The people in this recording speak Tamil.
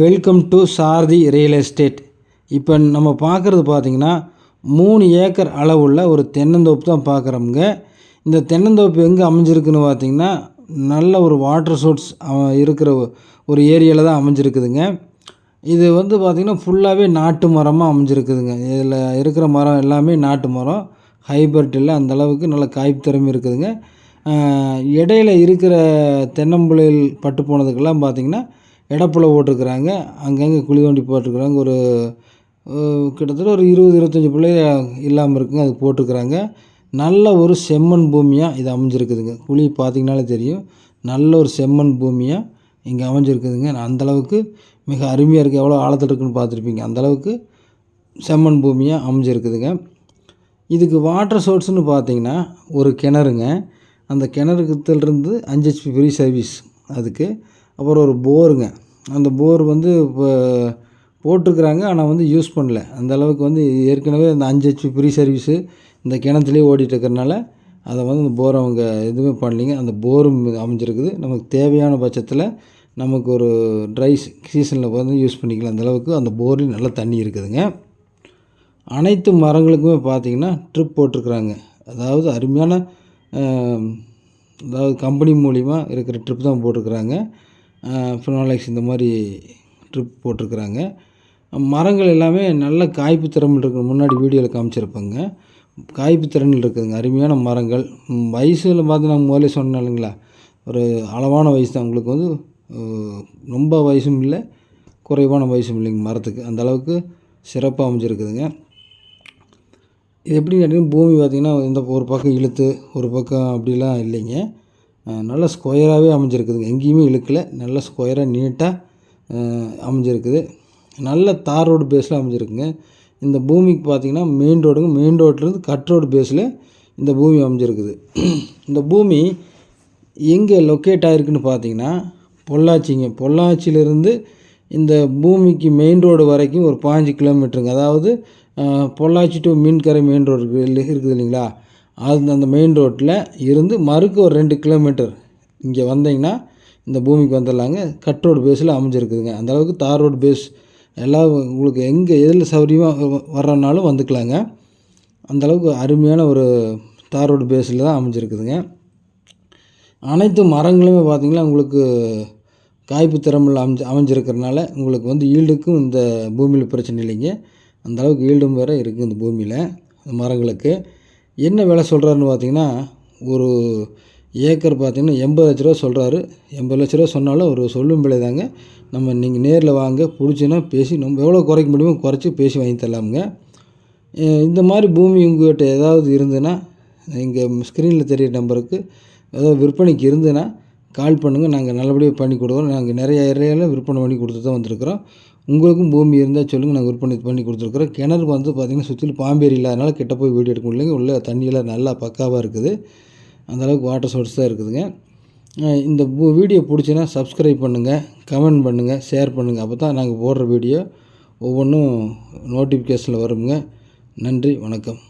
Welcome to Sarathi real estate இப்போ நம்ம பார்க்குறது பார்த்திங்கன்னா மூணு ஏக்கர் அளவுள்ள ஒரு தென்னந்தோப்பு தான் பார்க்குறோமுங்க. இந்த தென்னந்தோப்பு எங்கே அமைஞ்சிருக்குன்னு பார்த்திங்கன்னா நல்ல ஒரு வாட்டர் சோர்ஸ் இருக்கிற ஒரு ஏரியாவில் தான் அமைஞ்சிருக்குதுங்க. இது வந்து பார்த்திங்கன்னா ஃபுல்லாகவே நாட்டு மரமாக அமைஞ்சிருக்குதுங்க. இதில் இருக்கிற மரம் எல்லாமே நாட்டு மரம். ஹைபர்ட் இல்லை அந்தளவுக்கு நல்ல காய்ப்பு திறமை இருக்குதுங்க. இடையில இருக்கிற தென்னம்பிள்ளைகள் பட்டு போனதுக்கெல்லாம் பார்த்திங்கன்னா இடப்புல போட்டிருக்கிறாங்க. அங்கங்கே குழி தோண்டி போட்டிருக்கிறாங்க. ஒரு கிட்டத்தட்ட ஒரு இருபது இருபத்தஞ்சி பிள்ளை இல்லாமல் இருக்குங்க. அது போட்டிருக்கிறாங்க. நல்ல ஒரு செம்மண் பூமியாக இது அமைஞ்சிருக்குதுங்க. குழி பார்த்திங்கனாலே தெரியும். நல்ல ஒரு செம்மண் பூமியாக இங்கே அமைஞ்சிருக்குதுங்க. அந்தளவுக்கு மிக அருமையாக இருக்குது எவ்வளோ ஆழத்தில் இருக்குன்னு பார்த்துருப்பீங்க. அந்தளவுக்கு செம்மண் பூமியாக அமைஞ்சிருக்குதுங்க. இதுக்கு வாட்டர் சோர்ஸ்னு பார்த்தீங்கன்னா ஒரு கிணறுங்க. அந்த கிணறுக்குத்திலிருந்து அஞ்சு ஹெச்பி ஃப்ரீ சர்வீஸ் அதுக்கு. அப்புறம் ஒரு போருங்க. அந்த போர் வந்து இப்போ போட்டிருக்குறாங்க ஆனால் வந்து யூஸ் பண்ணல. அந்த அளவுக்கு வந்து ஏற்கனவே அந்த அஞ்சு ஹெச்பி ஃப்ரீ சர்வீஸு இந்த கிணத்துலேயே ஓடிட்டு இருக்கிறனால அதை வந்து அந்த போர் அவங்க எதுவுமே பண்ணலிங்க. அந்த போரும் அமைஞ்சிருக்குது. நமக்கு தேவையான பட்சத்தில் நமக்கு ஒரு ட்ரை சீசனில் வந்து யூஸ் பண்ணிக்கலாம். அந்த அளவுக்கு அந்த போர்லேயும் நல்ல தண்ணி இருக்குதுங்க. அனைத்து மரங்களுக்குமே பார்த்தீங்கன்னா ட்ரிப் போட்டிருக்குறாங்க. அதாவது அருமையான அதாவது கம்பெனி மூலிமா இருக்கிற ட்ரிப் தான் போட்டிருக்குறாங்க. ஃபினாலெக்ஸ் இந்த மாதிரி ட்ரிப் போட்டிருக்குறாங்க. மரங்கள் எல்லாமே நல்ல காய்ப்பு திறன் இருக்கு. முன்னாடி வீடியோவில் காமிச்சிருப்பேங்க. காய்ப்பு திறன் இருக்குதுங்க. அருமையான மரங்கள். வயசில் பார்த்து நான் முதல்ல சொன்னேன் இல்லைங்களா? ஒரு அளவான வயசு தான். உங்களுக்கு வந்து ரொம்ப வயசும் இல்லை குறைவான வயசும் இல்லைங்க மரத்துக்கு. அந்த அளவுக்கு சிறப்பாக அமைஞ்சிருக்குதுங்க. இது எப்படி கேட்டிங்கன்னா பூமி பார்த்திங்கன்னா இந்த ஒரு பக்கம் இழுத்து ஒரு பக்கம் அப்படிலாம் இல்லைங்க. நல்ல ஸ்கொயராகவே அமைஞ்சிருக்குதுங்க. எங்கேயுமே இழுக்கலை. நல்ல ஸ்கொயராக நீட்டாக அமைஞ்சிருக்குது. நல்ல தார் ரோடு பேஸில் அமைஞ்சிருக்குங்க. இந்த பூமிக்கு பார்த்திங்கன்னா மெயின் ரோடுங்க மெயின் ரோட்லேருந்து கட் ரோடு பேஸில் இந்த பூமி அமைஞ்சிருக்குது. இந்த பூமி எங்கே லொக்கேட் ஆகிருக்குன்னு பார்த்தீங்கன்னா பொள்ளாச்சிங்க. பொள்ளாச்சியிலேருந்து இந்த பூமிக்கு மெயின் ரோடு வரைக்கும் ஒரு பாஞ்சு கிலோமீட்டருங்க அதாவது Pollachi to Meenkarai main road இருக்குது இருக்குது இல்லைங்களா? அது அந்த மெயின் ரோட்டில் இருந்து மறுக்க ஒரு ரெண்டு கிலோமீட்டர் இங்கே வந்தீங்கன்னா இந்த பூமிக்கு வந்துடலாங்க. கட் ரோடு பேஸில் அமைஞ்சிருக்குதுங்க. அந்த அளவுக்கு தார் ரோடு பேஸ் எல்லாம் உங்களுக்கு எங்கே எதில் சௌகரியமாக வர்றனாலும் வந்துக்கலாங்க. அந்த அளவுக்கு அருமையான ஒரு தார் ரோடு பேஸில் தான் அமைஞ்சிருக்குதுங்க. அனைத்து மரங்களுமே பார்த்திங்கன்னா உங்களுக்கு காய்ப்பு திறமில் அமைஞ்சு அமைஞ்சிருக்கிறனால உங்களுக்கு வந்து ஈல்டுக்கும் இந்த பூமியில் பிரச்சனை இல்லைங்க. அந்தளவுக்கு ஈல்டும் வேறு இருக்குது இந்த பூமியில் மரங்களுக்கு. என்ன விலை சொல்கிறாருன்னு பார்த்தீங்கன்னா ஒரு ஏக்கர் பார்த்தீங்கன்னா எண்பது லட்ச ரூபா சொல்கிறாரு எண்பது லட்ச ரூபா சொன்னாலும் ஒரு சொல்லும் விலை தாங்க. நம்ம நீங்கள் நேரில் வாங்க பிடிச்சின்னா பேசி நம்ம எவ்வளோ குறைக்க முடியுமோ குறைச்சி பேசி வாங்கி தரலாமுங்க. இந்த மாதிரி பூமி உங்கள்கிட்ட ஏதாவது இருந்ததுன்னா இங்கே ஸ்க்ரீனில் தெரியிற நம்பருக்கு ஏதாவது விற்பனைக்கு இருந்ததுன்னா கால் பண்ணுங்கள் நாங்கள் நல்லபடியாக பண்ணி கொடுக்குறோம். நாங்கள் நிறைய ஏரியாவில் விற்பனை பண்ணி கொடுத்து தான் வந்திருக்கிறோம். உங்களுக்கும் பூமி இருந்தால் சொல்லுங்கள் நாங்கள் விற்பனை பண்ணி கொடுத்துருக்குறோம். கிணறு வந்து பார்த்திங்கன்னா சுற்றிலும் பாம்பேரி இல்லாதனால கிட்ட போய் வீடியோ எடுக்க முடியலைங்க. உள்ள தண்ணியெல்லாம் நல்லா பக்காவாக இருக்குது. அந்தளவுக்கு வாட்டர் சோர்ஸ் தான் இருக்குதுங்க. இந்த வீடியோ பிடிச்சின்னா சப்ஸ்கிரைப் பண்ணுங்கள் கமெண்ட் பண்ணுங்கள் ஷேர் பண்ணுங்கள் அப்போ தான் நாங்கள் போடுற வீடியோ ஒவ்வொன்றும் நோட்டிஃபிகேஷனில் வருங்க. நன்றி. வணக்கம்.